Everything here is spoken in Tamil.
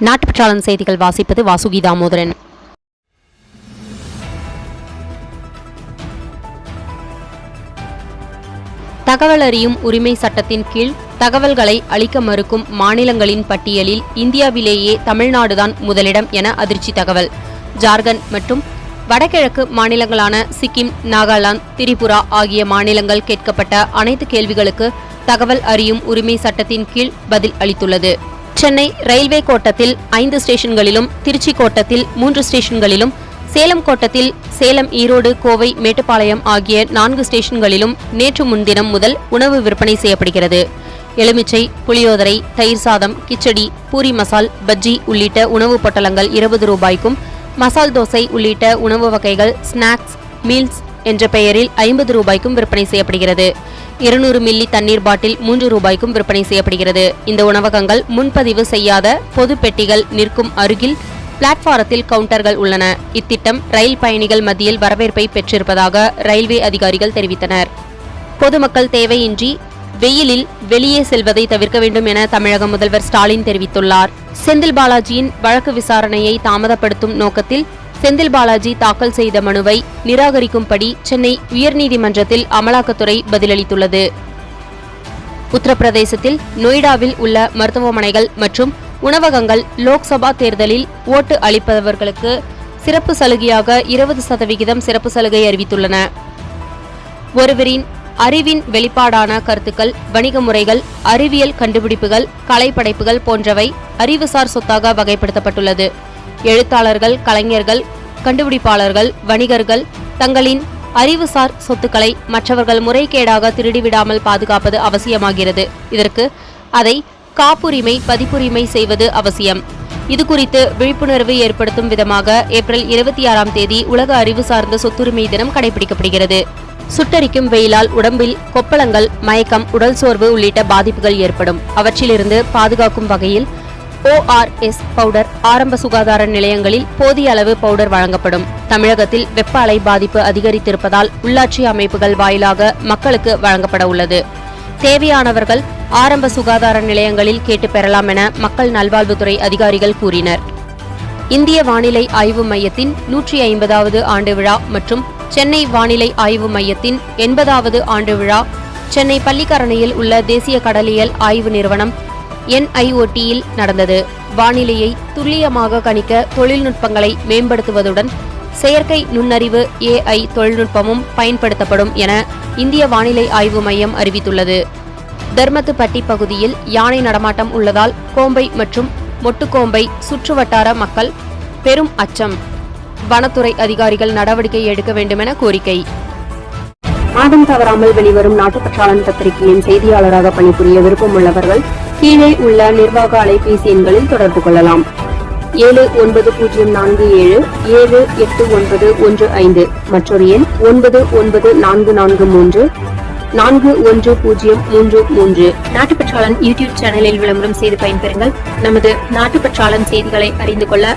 நாட்டுப்பற்றாளன் செய்திகள் வாசிப்பது வாசுகி தாமோதரன் தகவல் அறியும் உரிமை சட்டத்தின் கீழ் தகவல்களை அளிக்க மறுக்கும் மாநிலங்களின் பட்டியலில் இந்தியாவிலேயே தமிழ்நாடுதான் முதலிடம் என அதிர்ச்சி தகவல். ஜார்க்கண்ட் மற்றும் வடகிழக்கு மாநிலங்களான சிக்கிம் நாகாலாந்து திரிபுரா ஆகிய மாநிலங்கள் கேட்கப்பட்ட அனைத்து கேள்விகளுக்கு தகவல் அறியும் உரிமை சட்டத்தின் கீழ் பதில் அளித்துள்ளது. சென்னை ரயில்வே கோட்டத்தில் ஐந்து ஸ்டேஷன்களிலும் திருச்சி கோட்டத்தில் மூன்று ஸ்டேஷன்களிலும் சேலம் கோட்டத்தில் சேலம் ஈரோடு கோவை மேட்டுப்பாளையம் ஆகிய நான்கு ஸ்டேஷன்களிலும் நேற்று முன்தினம் முதல் உணவு விற்பனை செய்யப்படுகிறது. எலுமிச்சை புளியோதரை தயிர் சாதம் கிச்சடி பூரி மசால் பஜ்ஜி உள்ளிட்ட உணவுப் பொட்டலங்கள் இருபது ரூபாய்க்கும் மசால் தோசை உள்ளிட்ட உணவு வகைகள் ஸ்நாக்ஸ் மீல்ஸ் என்ற பெயரில் ஐம்பது ரூபாய்க்கும் விற்பனை செய்யப்படுகிறது. இருநூறு மில்லி தண்ணீர் பாட்டில் மூன்று ரூபாய்க்கும் விற்பனை செய்யப்படுகிறது. இந்த உணவகங்கள் முன்பதிவு செய்யாத பொது பெட்டிகள் நிற்கும் அருகில் பிளாட்ஃபாரத்தில் கவுண்டர்கள் உள்ளன. இத்திட்டம் ரயில் பயணிகள் மத்தியில் வரவேற்பை பெற்றிருப்பதாக ரயில்வே அதிகாரிகள் தெரிவித்தனர். பொதுமக்கள் தேவையின்றி வெயிலில் வெளியே செல்வதை தவிர்க்க வேண்டும் என தமிழக முதல்வர் ஸ்டாலின் தெரிவித்துள்ளார். செந்தில் பாலாஜியின் வழக்கு விசாரணையை தாமதப்படுத்தும் நோக்கத்தில் செந்தில் பாலாஜி தாக்கல் செய்த மனுவை நிராகரிக்கும்படி சென்னை உயர்நீதிமன்றத்தில் அமலாக்கத்துறை பதிலளித்துள்ளது. உத்தரப்பிரதேசத்தில் நொய்டாவில் உள்ள மருத்துவமனைகள் மற்றும் உணவகங்கள் லோக்சபா தேர்தலில் ஓட்டு அளிப்பவர்களுக்கு சிறப்பு சலுகையாக இருபது சதவிகிதம் சிறப்பு சலுகை அறிவித்துள்ளன. ஒருவரின் அறிவின் வெளிப்பாடான கருத்துக்கள் வணிக முறைகள் அறிவியல் கண்டுபிடிப்புகள் கலைப்படைப்புகள் போன்றவை அறிவுசார் சொத்தாக வகைப்படுத்தப்பட்டுள்ளது. எழுத்தாளர்கள் கலைஞர்கள் கண்டுபிடிப்பாளர்கள் வணிகர்கள் தங்களின் அறிவுசார் சொத்துக்களை மற்றவர்கள் முறைகேடாக திருடிவிடாமல் பாதுகாப்பது அவசியமாகிறது. இதற்கு அதை காப்புரிமை பதிப்புரிமை செய்வது அவசியம். இதுகுறித்து விழிப்புணர்வு ஏற்படுத்தும் விதமாக ஏப்ரல் இருபத்தி ஆறாம் தேதி உலக அறிவு சார்ந்த சொத்துரிமை தினம் கடைபிடிக்கப்படுகிறது. சுட்டரிக்கும் வெயிலால் உடம்பில் கொப்பளங்கள் மயக்கம் உடல் சோர்வு உள்ளிட்ட பாதிப்புகள் ஏற்படும். அவற்றிலிருந்து பாதுகாக்கும் வகையில் ஓஆர்எஸ் பவுடர் ஆரம்ப சுகாதார நிலையங்களில் போதிய அளவு பவுடர் வழங்கப்படும். தமிழகத்தில் வெப்ப அலை பாதிப்பு அதிகரித்திருப்பதால் உள்ளாட்சி அமைப்புகள் வாயிலாக மக்களுக்கு வழங்கப்பட உள்ளது. தேவையானவர்கள் ஆரம்ப சுகாதார நிலையங்களில் கேட்டு பெறலாம் என மக்கள் நல்வாழ்வுத்துறை அதிகாரிகள் கூறினர். இந்திய வானிலை ஆய்வு மையத்தின் நூற்றி ஐம்பதாவது ஆண்டு விழா மற்றும் சென்னை வானிலை ஆய்வு மையத்தின் எண்பதாவது ஆண்டு விழா. சென்னை பள்ளிக்கரணையில் உள்ள தேசிய கடலியல் ஆய்வு நிறுவனம் என்ஐஓடியில் நடந்தது. வானிலையை துல்லியமாக கணிக்க தொழில்நுட்பங்களை மேம்படுத்துவதுடன் செயற்கை நுண்ணறிவு ஏஐ தொழில்நுட்பமும் பயன்படுத்தப்படும் என இந்திய வானிலை ஆய்வு மையம் அறிவித்துள்ளது. தர்மத்துப்பட்டி பகுதியில் யானை நடமாட்டம் உள்ளதால் கோம்பை மற்றும் மொட்டுக்கோம்பை சுற்றுவட்டார மக்கள் பெரும் அச்சம். வனத்துறை அதிகாரிகள் நடவடிக்கை எடுக்க வேண்டுமென கோரிக்கை. மாதம் தவறாமல் வெளிவரும் நாட்டுப்பற்றாளன் பத்திரிகையின் செய்தியாளராக பணிபுரிய விருப்பமுள்ளவர்கள் கீழே உள்ள நிர்வாக அலைபேசி எண்களில் தொடர்பு கொள்ளலாம். ஏழு ஒன்பது பூஜ்ஜியம் நான்கு ஏழு ஏழு எட்டு ஒன்பது ஒன்று ஐந்து மற்றொரு எண் ஒன்பது ஒன்பது நான்கு நான்கு மூன்று நான்கு ஒன்று பூஜ்ஜியம் மூன்று மூன்று. நாட்டுப்பற்றாளன் யூடியூப் சேனலில் விளம்பரம் செய்து பயன்பெறுங்கள். நமது நாட்டுப்பற்றாளன் செய்திகளை அறிந்து கொள்ள